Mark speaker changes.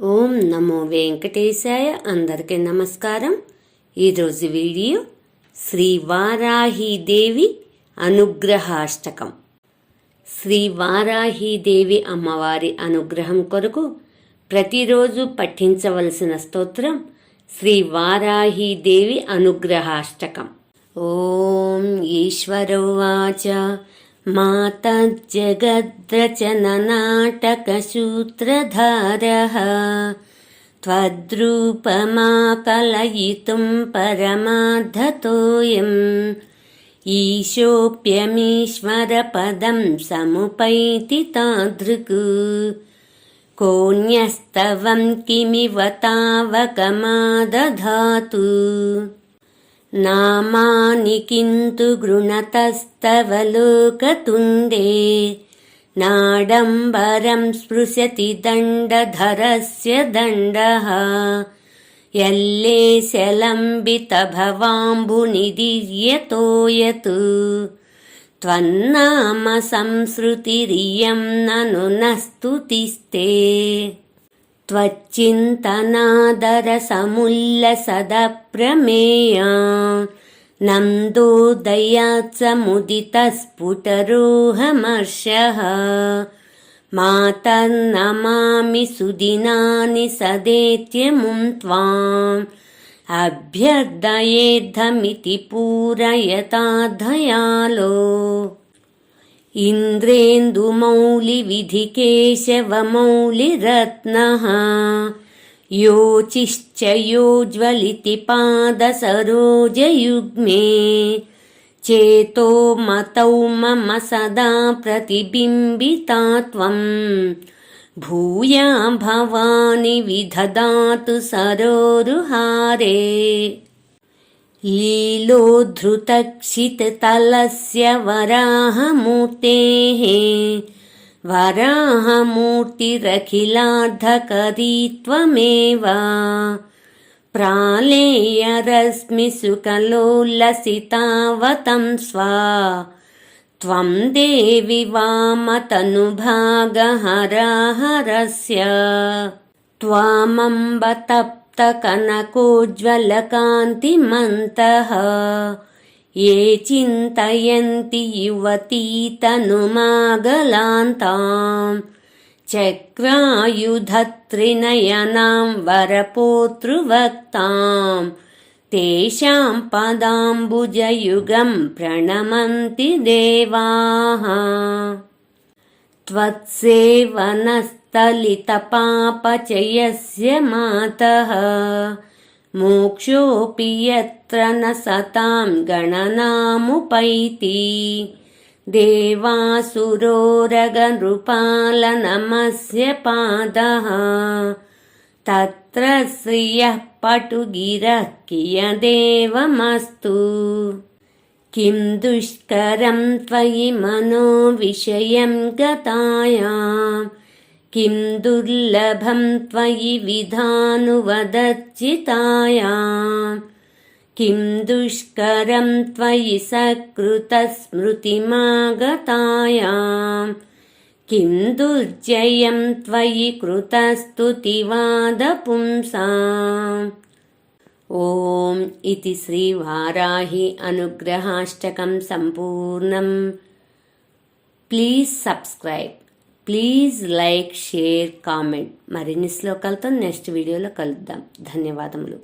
Speaker 1: ఓం నమో వెంకటేశాయ అందరికీ నమస్కారం. ఈరోజు వీడియో శ్రీ వారాహీదేవి అనుగ్రహాష్టకం. శ్రీ వారాహీదేవి అమ్మవారి అనుగ్రహం కొరకు ప్రతిరోజు పఠించవలసిన స్తోత్రం శ్రీ వారాహీదేవి అనుగ్రహాష్టకం. ఓం ఈశ్వరోవాచ मातज्जगद्रचननाटकसूत्रधारः त्वद्रूपमाकलयितुं परमाद्धतोऽयम् ईशोऽप्यमीश्वरपदं समुपैति तादृक् कोऽन्यस्तवं किमिव तावकमादधातु नामानि किन्तु गृणतस्तव लोकतुण्डे नाडम्बरं स्पृशति दण्डधरस्य दण्डः यल्लेशलम्बितभवाम्बुनिधिर्यतो यत् त्वन्नाम संसृतिरियं ननु न स्तुतिस्ते त्वच्चिन्तनादरसमुल्लसदप्रमेया। नन्दोदयात् समुदितस्फुटरोहमर्षः मातर्नमामि सुदिनानि सदेत्यमुं त्वाम्। अभ्यर्दयेद्धमिति पूरयता दयालो इन्द्रेन्दुमौलिविधिकेशवमौलिरत्नः योचिश्च योज्वलिति पादसरोजयुग्मे चेतो मतौ मम सदा प्रतिबिम्बिता त्वम् भूया भवानि विदधातु सरोरुहारे लीलोद्धृतक्षिततलस्य वराहमूर्तेः वराहमूर्तिरखिलार्धकरी त्वमेव प्रालेयरश्मि सुकलोल्लसितावतं स्वा। त्वं देवि वामतनुभागहराहरस्य। त्वामम्ब तप्तकनकोज्ज्वलकान्तिमन्तः ये चिन्तयन्ति युवतीतनुमागलान्तां चक्रायुधत्रिनयनां वरपोतृवक्तां तेषां पदाम्बुजयुगं प्रणमन्ति देवाः त्वत्सेवनस्तलितपापचयस्य मातः। मोक्षोऽपि यत्र न सतां गणनामुपैति। देवासुरोरगनृपालनमस्य पादः। तत्र श्रियः पटुगिरः कियदेवमस्तु। किं दुष्करं त्वयि मनो विषयं गतायाम् किं दुर्लभं त्वयि विधानुवदर्चिताया किं दुष्करं त्वयि सकृतस्मृतिमागतायां किं दुर्जयं त्वयि कृतस्तुतिवादपुंसा ॐ इति श्रीवाराहि अनुग्रहाष्टकं सम्पूर्णम् please subscribe please like share comment మరిన్ని శ్లోకాలతో నెక్స్ట్ వీడియోలో కలుద్దాం. ధన్యవాదములు.